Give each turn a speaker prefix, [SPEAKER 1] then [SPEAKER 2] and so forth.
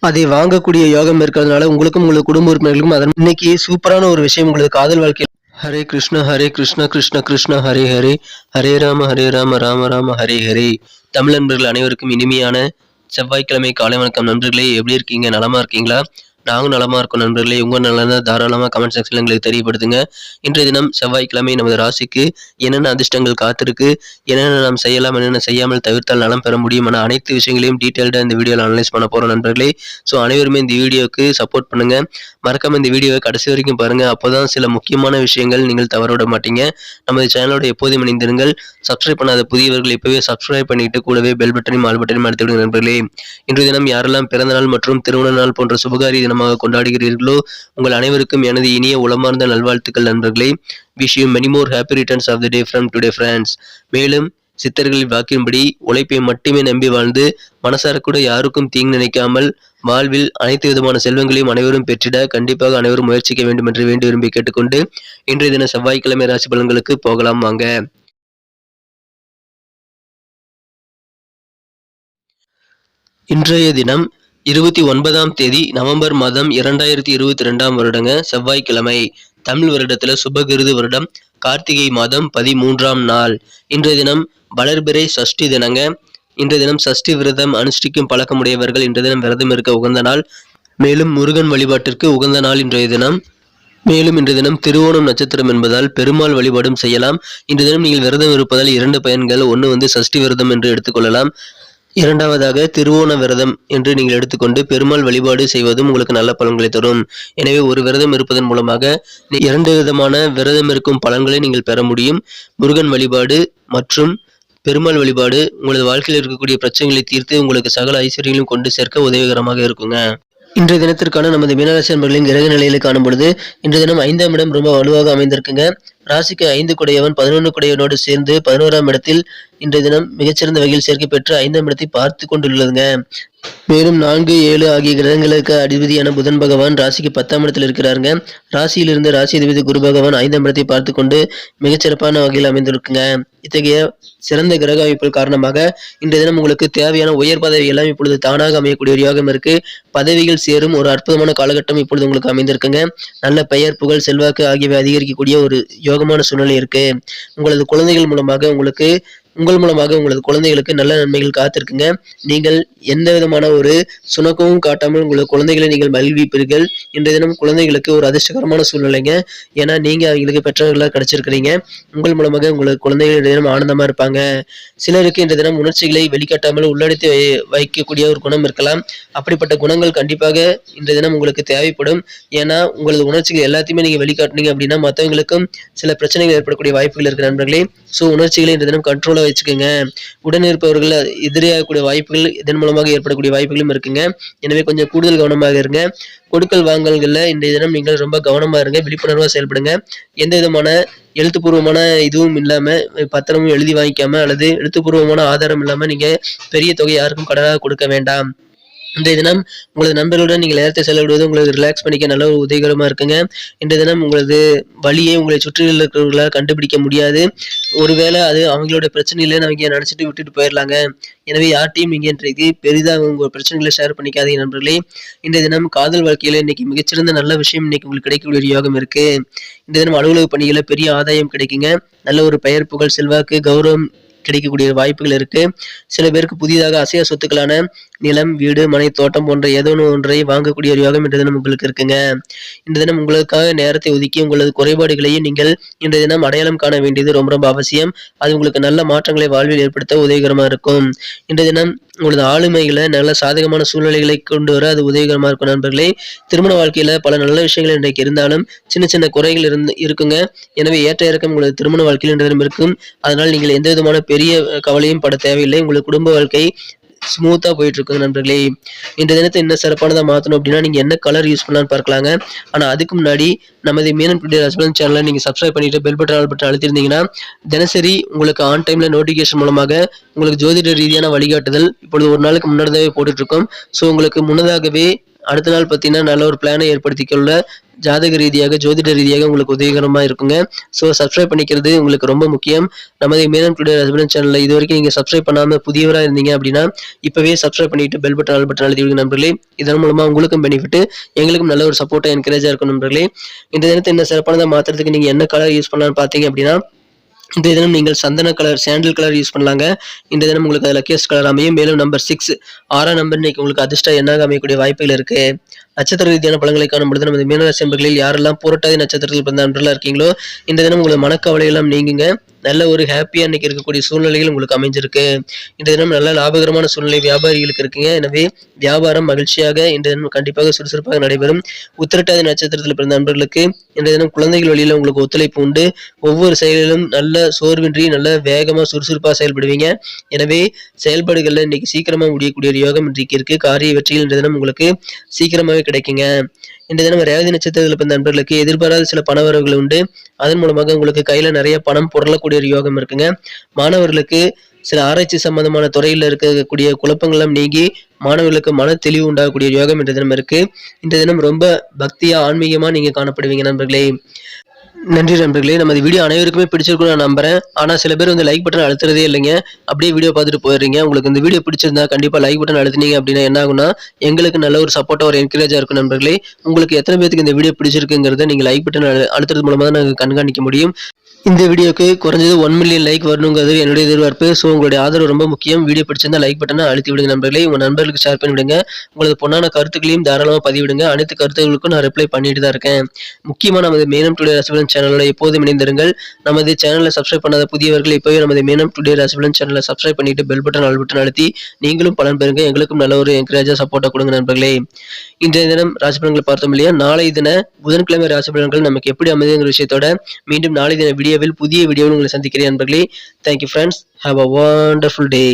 [SPEAKER 1] அதை வாங்கக்கூடிய யோகம் இருக்கிறதுனால உங்களுக்கும் உங்களுக்கு குடும்ப உறுப்பினர்களுக்கும் அதன் இன்னைக்கு சூப்பரான ஒரு விஷயம் உங்களுக்கு காதல் வாழ்க்கையில். ஹரே கிருஷ்ண ஹரே கிருஷ்ண கிருஷ்ண கிருஷ்ண ஹரே ஹரே. ஹரே ராம ஹரே ராம ராம ராம ஹரே ஹரே. தமிழ் நண்பர்கள் அனைவருக்கும் இனிமையான செவ்வாய்க்கிழமை காலை வணக்கம் நண்பர்களே. எப்படி இருக்கீங்க? நலமா இருக்கீங்களா? நாங்களும் நலமாக இருக்கோம் நண்பர்களே. உங்கள் நல்லதா தாராளமாக கமெண்ட் செக்ஷனில் எங்களுக்கு தெரியப்படுத்துங்க. இன்றைய தினம் செவ்வாய்க்கிழமை நமது ராசிக்கு என்னென்ன அதிர்ஷ்டங்கள் காத்திருக்கு என்னென்ன நாம் செய்யலாம் என்னென்ன செய்யாமல் தவிர்த்தால் நலம் பெற முடியும் என அனைத்து விஷயங்களையும் டீட்டெயில்டாக இந்த வீடியோவில் அனலைஸ் பண்ண போகிறோம் நண்பர்களே. ஸோ அனைவருமே இந்த வீடியோவுக்கு சப்போர்ட் பண்ணுங்க. மறக்காமல் இந்த வீடியோவை கடைசி வரைக்கும் பாருங்க. அப்போதான் சில முக்கியமான விஷயங்கள் நீங்கள் தவற விட மாட்டீங்க. நமது சேனலோட எப்போதும் இணைந்திருங்கள். சப்ஸ்கிரைப் பண்ணாத புதியவர்கள் இப்போவே சப்ஸ்கிரைப் பண்ணிட்டு கூடவே பெல் பட்டனையும் ஆல் பட்டனையும் அடுத்து விடுங்க நண்பர்களே. இன்றைய தினம் யாரெல்லாம் பிறந்த நாள் மற்றும் திருமண நாள் போன்ற சுபகாரி தினமாக கொண்டாடுகிறீர்களோ உங்கள் அனைவருக்கும் எனது இனிய உளமார்ந்த நல்வாழ்த்துக்கள் நண்பர்களே. Wish you many more happy returns of the day from today friends மேலும் சித்தர்களின் வாக்கின்படி உழைப்பை மட்டுமே நம்பி வாழ்ந்து மனசார கூட யாருக்கும் தீங்கு நினைக்காமல் வாழ்வில் அனைத்து விதமான செல்வங்களையும் அனைவரும் பெற்றிட கண்டிப்பாக அனைவரும் முயற்சிக்க வேண்டும் என்று வேண்டி விரும்பி கேட்டுக்கொண்டு இன்றைய தின செவ்வாய்க்கிழமை ராசி பலன்களுக்கு போகலாம் வாங்க. இன்றைய தினம் இருபத்தி ஒன்பதாம் தேதி நவம்பர் மாதம் இரண்டாயிரத்தி இருபத்தி ரெண்டாம் வருடங்க செவ்வாய்க்கிழமை. தமிழ் வருடத்துல சுபகிருது வருடம். கார்த்திகை மாதம் பதிமூன்றாம் நாள். இன்றைய தினம் வளர்பிறை சஷ்டி தினங்க. இன்றைய தினம் சஷ்டி விரதம் அனுஷ்டிக்கும் பழக்கமுடையவர்கள் இன்றைய தினம் விரதம் இருக்க உகந்த நாள். மேலும் முருகன் வழிபாட்டிற்கு உகந்த நாள் இன்றைய தினம். மேலும் இன்றைய தினம் திருவோணம் நட்சத்திரம் என்பதால் பெருமாள் வழிபாடும் செய்யலாம். இன்றைய தினம் நீங்கள் விரதம் இருப்பதால் இரண்டு பயன்கள். ஒன்று வந்து சஷ்டி விரதம் என்று எடுத்துக்கொள்ளலாம் இரண்டாவதாக திருவோண விரதம் என்று நீங்கள் எடுத்துக்கொண்டு பெருமாள் வழிபாடு செய்வதும் உங்களுக்கு நல்ல பலன்களை தரும். எனவே ஒரு விரதம் இருப்பதன் மூலமாக நீ- இரண்டு விதமான விரதம் இருக்கும் பலன்களை நீங்கள் பெற முடியும். முருகன் வழிபாடு மற்றும் பெருமாள் வழிபாடு உங்களது வாழ்க்கையில் இருக்கக்கூடிய பிரச்சனைகளை தீர்த்து உங்களுக்கு சகல ஐஸ்வர்யங்களையும் கொண்டு சேர்க்க உதவிகரமாக இருக்குங்க. இன்றைய தினத்திற்கான நமது மீனராசி நண்பர்களின் கிரக நிலையில காணும் பொழுது இன்றைய தினம் ஐந்தாம் இடம் ரொம்ப வலுவாக அமைந்திருக்குங்க. ராசிக்கு ஐந்து குடையவன் பதினொன்று குடையவனோடு சேர்ந்து பதினோராம் இடத்தில் இன்றைய தினம் மிகச்சிறந்த வகையில் சேர்க்கை பெற்று ஐந்தாம் இடத்தை பார்த்து கொண்டுள்ளதுங்க. மேலும் நான்கு ஏழு ஆகிய கிரகங்களுக்கு அதிபதியான புதன் பகவான் ராசிக்கு பத்தாம் இடத்தில் இருக்கிறாருங்க. ராசியிலிருந்து ராசி அதிபதி குரு பகவான் ஐந்தாம் இடத்தை பார்த்து கொண்டு மிகச்சிறப்பான வகையில் அமைந்திருக்குங்க. இத்தகைய சிறந்த கிரக அமைப்புகள் காரணமாக இன்றைய தினம் உங்களுக்கு தேவையான உயர் பதவி எல்லாம் இப்பொழுது தானாக அமையக்கூடிய ஒரு யோகம் இருக்கு. பதவிகள் சேரும் ஒரு அற்புதமான காலகட்டம் இப்பொழுது உங்களுக்கு அமைந்திருக்குங்க. நல்ல பெயர் புகழ் செல்வாக்கு ஆகியவை அதிகரிக்கக்கூடிய ஒரு யோகமான சூழ்நிலை இருக்கு. உங்களது குழந்தைகள் மூலமாக உங்களுக்கு உங்கள் மூலமாக உங்களது குழந்தைகளுக்கு நல்ல நன்மைகள் காத்திருக்குங்க. நீங்கள் எந்த விதமான ஒரு சுணக்கமும் காட்டாமல் உங்களது குழந்தைகளை நீங்கள் மகிழ்விப்பீர்கள். இன்றைய தினம் குழந்தைகளுக்கு ஒரு அதிர்ஷ்டகரமான சூழ்நிலைங்க. ஏன்னா நீங்க அவங்களுக்கு பெற்றவர்களாக கிடைச்சிருக்கிறீங்க. உங்கள் மூலமாக உங்களது குழந்தைகள் தினம் ஆனந்தமா இருப்பாங்க. சிலருக்கு இன்றைய தினம் உணர்ச்சிகளை வெளிக்காட்டாமல் உள்ளடத்தி வை- வைக்கக்கூடிய ஒரு குணம் இருக்கலாம். அப்படிப்பட்ட குணங்கள் கண்டிப்பாக இன்றைய தினம் உங்களுக்கு தேவைப்படும். ஏன்னா உங்களது உணர்ச்சிகள் எல்லாத்தையுமே நீங்க வெளிக்காட்டினீங்க அப்படின்னா மற்றவங்களுக்கும் சில பிரச்சனைகள் ஏற்படக்கூடிய வாய்ப்புகள் இருக்கு நண்பர்களே. ஸோ உணர்ச்சிகளை இன்றைய தினம் கூட வச்சுக்கோங்க. உடன் இருப்பவர்கள் எதிரியாகக்கூடிய வாய்ப்புகள் இதன் மூலமாக ஏற்படக்கூடிய வாய்ப்புகளும் இருக்குங்க. எனவே கொஞ்சம் கூடுதல் கவனமாக இருங்க. கொடுக்கல் வாங்கல்களில் இன்றைய தினம் நீங்கள் ரொம்ப கவனமா இருங்க. விழிப்புணர்வாக செயல்படுங்க. எந்த விதமான எழுத்துப்பூர்வமான இதுவும் இல்லாமல் பத்திரமும் எழுதி வாங்கிக்காமல் அல்லது எழுத்துப்பூர்வமான ஆதாரம் இல்லாமல் நீங்கள் பெரிய தொகை யாருக்கும் கடனாக கொடுக்க வேண்டாம். இன்றைய தினம் உங்களது நண்பர்களுடன் நீங்கள் நேரத்தை செலவிடுவது உங்களுக்கு ரிலாக்ஸ் பண்ணிக்க நல்ல ஒரு உதவிகரமாக இருக்குங்க. இன்றைய தினம் உங்களது வழியை உங்களை சுற்றியுள்ள இருக்கிறவர்களால் கண்டுபிடிக்க முடியாது. ஒருவேளை அது அவங்களோட பிரச்சனையில அவங்க நினச்சிட்டு விட்டுட்டு போயிடலாங்க எனவே யார்ட்டையும் நீங்க இன்றைக்கு பெரிதாக உங்கள் பிரச்சனைகளை ஷேர் பண்ணிக்காதீங்க நண்பர்களே. இன்றைய தினம் காதல் வாழ்க்கையில் இன்னைக்கு மிகச்சிறந்த நல்ல விஷயம் இன்னைக்கு உங்களுக்கு கிடைக்கக்கூடிய ஒரு யோகம் இருக்குது இந்த தினம் அலுவலக பணிகளில் பெரிய ஆதாயம் கிடைக்குங்க. நல்ல ஒரு பெயர் புகழ் செல்வாக்கு கௌரவம் கிடைக்கக்கூடிய வாய்ப்புகள் இருக்கு. சில பேருக்கு புதிதாக அசைய சொத்துக்களான நிலம் வீடு மனை தோட்டம் போன்ற ஏதோ ஒன்றை வாங்கக்கூடிய ஒரு யோகம் இன்றைய தினம் உங்களுக்கு இருக்குங்க. இந்த தினம் உங்களுக்காக நேரத்தை ஒதுக்கி உங்களது குறைபாடுகளையும் நீங்கள் இன்றைய தினம் அடையாளம் காண வேண்டியது ரொம்ப ரொம்ப அவசியம். அது உங்களுக்கு நல்ல மாற்றங்களை வாழ்வில் ஏற்படுத்த உதவிகரமாக இருக்கும். இன்றைய தினம் உங்களது ஆளுமைகளை நல்ல சாதகமான சூழ்நிலைகளை கொண்டு வர அது உதவிகரமா இருக்கும் நண்பர்களே. திருமண வாழ்க்கையில பல நல்ல விஷயங்கள் இன்றைக்கு இருந்தாலும் சின்ன சின்ன குறைகள் இருந்து இருக்குங்க. எனவே ஏற்ற இறக்கம் உங்களது திருமண வாழ்க்கையில் இன்றைய இருக்கும் அதனால் நீங்கள் எந்த விதமான பெரிய கவலையும் பட தேவையில்லை. உங்களது குடும்ப வாழ்க்கை ஸ்மூத்தாக போயிட்டுருக்குது நண்பர்களே. இந்த தினத்தை என்ன சிறப்பானதாக மாற்றணும் அப்படின்னா நீங்கள் என்ன கலர் யூஸ் பண்ணலான்னு பார்க்கலாங்க. ஆனால் அதுக்கு முன்னாடி நமது மீனன் டுடே ஹஸ்பண்ட் சேனலை நீங்கள் சப்ஸ்கிரைப் பண்ணிட்டு பெல் பட்டன் ஆல் பட்டன் அழுத்திருந்தீங்கன்னா தினசரி உங்களுக்கு ஆன் டைமில் நோட்டிஃபிகேஷன் மூலமாக உங்களுக்கு ஜோதிட ரீதியான வழிகாட்டுதல் இப்பொழுது ஒரு நாளுக்கு முன்னதாகவே தான் இருக்கோம் ஸோ உங்களுக்கு முன்னதாகவே அடுத்த நாள் பார்த்தீங்கன்னா நல்ல ஒரு பிளானை ஏற்படுத்திக்கொள்ள ஜாதக ரீதியாக ஜோதிட ரீதியாக உங்களுக்கு உதவிகரமாக இருக்குங்க. ஸோ சப்ஸ்கிரைப் பண்ணிக்கிறது உங்களுக்கு ரொம்ப முக்கியம். நமது மேனம் டுடே ஹஸ்பண்ட் சேனலில் இது வரைக்கும் நீங்கள் சப்ஸ்கிரைப் பண்ணாமல் புதியவராக இருந்தீங்க அப்படின்னா இப்போவே சப்ஸ்கிரைப் பண்ணிட்டு பெல் பட்டன் ஆல் பட்டன் அழுத்தி நண்பர்களே. இதன் மூலமாக உங்களுக்கும் பெனிஃபிட் எங்களுக்கும் நல்ல ஒரு சப்போர்ட்டாக என்கரேஜாக இருக்கும் நண்பர்களே. இந்த தினத்தை என்ன சிறப்பானதாக மாற்றுறதுக்கு நீங்கள் என்ன கலர் யூஸ் பண்ணலான்னு பார்த்தீங்க அப்படின்னா இந்த தினம் நீங்கள் சந்தன கலர் சாண்டல் கலர் யூஸ் பண்ணலாங்க. இந்த தினம் உங்களுக்கு அதில் கேஸ் கலர் அமையும். மேலும் நம்பர் சிக்ஸ் ஆறாம் நம்பர் இன்னைக்கு உங்களுக்கு அதிர்ஷ்டம் என்னாக அமையக்கூடிய வாய்ப்புகள் இருக்கு. நட்சத்திர ரீதியான பலன்களை காணும் பொழுது நமது மீனராசி நண்பர்களில் யாரெல்லாம் புரட்டாதி நட்சத்திரத்தில் பிறந்த நண்பர்களாக இருக்கீங்களோ இந்த தினம் உங்களது மனக்கவலை எல்லாம் நீங்குங்க. நல்ல ஒரு ஹாப்பியாக இன்றைக்கி இருக்கக்கூடிய சூழ்நிலைகள் உங்களுக்கு அமைஞ்சிருக்கு. இந்த தினம் நல்ல லாபகரமான சூழ்நிலை வியாபாரிகளுக்கு இருக்குங்க. எனவே வியாபாரம் மகிழ்ச்சியாக இந்த தினம் கண்டிப்பாக சுறுசுறுப்பாக நடைபெறும். உத்திரட்டாதி நட்சத்திரத்தில் பிறந்த நண்பர்களுக்கு இந்த தினம் குழந்தைகள் வழியில் உங்களுக்கு ஒத்துழைப்பு உண்டு. ஒவ்வொரு செயலிலும் நல்ல சோர்வின்றி நல்ல வேகமாக சுறுசுறுப்பாக செயல்படுவீங்க. எனவே செயல்பாடுகளில் இன்னைக்கு சீக்கிரமாக முடியக்கூடிய ஒரு யோகம் இன்றைக்கு இருக்குது காரிய வெற்றிகள் இந்த தினம் உங்களுக்கு சீக்கிரமாகவே கிடைக்குங்க. இந்த தினம் ரேவதி நட்சத்திரத்தில் பிறந்த நண்பர்களுக்கு எதிர்பாராத சில பணவரவுகள் உண்டு. அதன் மூலமாக உங்களுக்கு கையில் நிறைய பணம் புரளக்கூடிய ஒரு யோகம் இருக்குங்க. மாணவர்களுக்கு சில ஆராய்ச்சி சம்பந்தமான துறையில் இருக்கக்கூடிய குழப்பங்கள்லாம் நீங்கி மாணவர்களுக்கு மன தெளிவு உண்டாகக்கூடிய யோகம் இன்றைய தினம் இருக்கு. இன்றைய தினம் ரொம்ப பக்தியா ஆன்மீகமா நீங்க காணப்படுவீங்க நண்பர்களே. நன்றி நண்பர்களே நமது வீடியோ அனைவருக்குமே பிடிச்சிருக்கும் நான் நம்புறேன். ஆனால் சில பேர் வந்து லைக் பட்டன் அழுத்துறதே இல்லைங்க. அப்படியே வீடியோ பார்த்துட்டு போயிடுறீங்க. உங்களுக்கு இந்த வீடியோ பிடிச்சிருந்தா கண்டிப்பாக லைக் பட்டன் அழுத்துனீங்க அப்படின்னா என்ன ஆகும்னா எங்களுக்கு நல்ல ஒரு சப்போர்ட்டாக ஒரு என்கரேஜாக இருக்கும் நண்பர்களே. உங்களுக்கு எத்தனை பேருக்கு இந்த வீடியோ பிடிச்சிருக்குங்கிறத நீங்கள் லைக் பட்டன் அழுத்துறது மூலமாக தான் நாங்கள் கண்காணிக்க முடியும். இந்த வீடியோக்கு குறைஞ்சது ஒன் மில்லியன் லைக் வரணுங்கிறது என்னுடைய எதிர்பார்ப்பு. ஸோ உங்களுடைய ஆதரவு ரொம்ப முக்கியம். வீடியோ பிடிச்சிருந்தா லைக் பட்டனை அழுத்தி விடுங்க நண்பர்களே. உங்கள் நண்பர்களுக்கு ஷேர் பண்ணிவிடுங்க உங்களுக்கு உங்களது பொண்ணான கருத்துக்களையும் தாராளமாக பதிவிடுங்க. அனைத்து கருத்துகளுக்கும் நான் ரிப்ளை பண்ணிட்டு தான் இருக்கேன். முக்கியமாக நமது மேனம் டுடே ரசிபலன் சேனலோட எப்போதும் இணைந்திருங்கள். நமது சேனலை சப்ஸ்கிரைப் பண்ணாத புதியவர்கள் இப்போவே நமது மேனம் டுடே ராசிபலன் சேனலை சப்ஸ்கிரைப் பண்ணிட்டு பெல் பட்டன் ஆல் பட்டன் அழுத்தி நீங்களும் பலன் பெறுங்க. எங்களுக்கும் நல்ல ஒரு என்கரேஜாக சப்போர்ட்டாக கொடுங்க நண்பர்களே. இன்றைய தினம் ராசிபலன்களை பார்த்தோம் இல்லையா? நாளை தின புதன்கிழமை ராசிபலன்கள் நமக்கு எப்படி அமைதுங்கிற விஷயத்தோட மீண்டும் நாளை தின வீடியோவில் புதிய வீடியோவில் உங்களை சந்திக்கிறேன் நண்பர்களே. Thank you friends have a wonderful day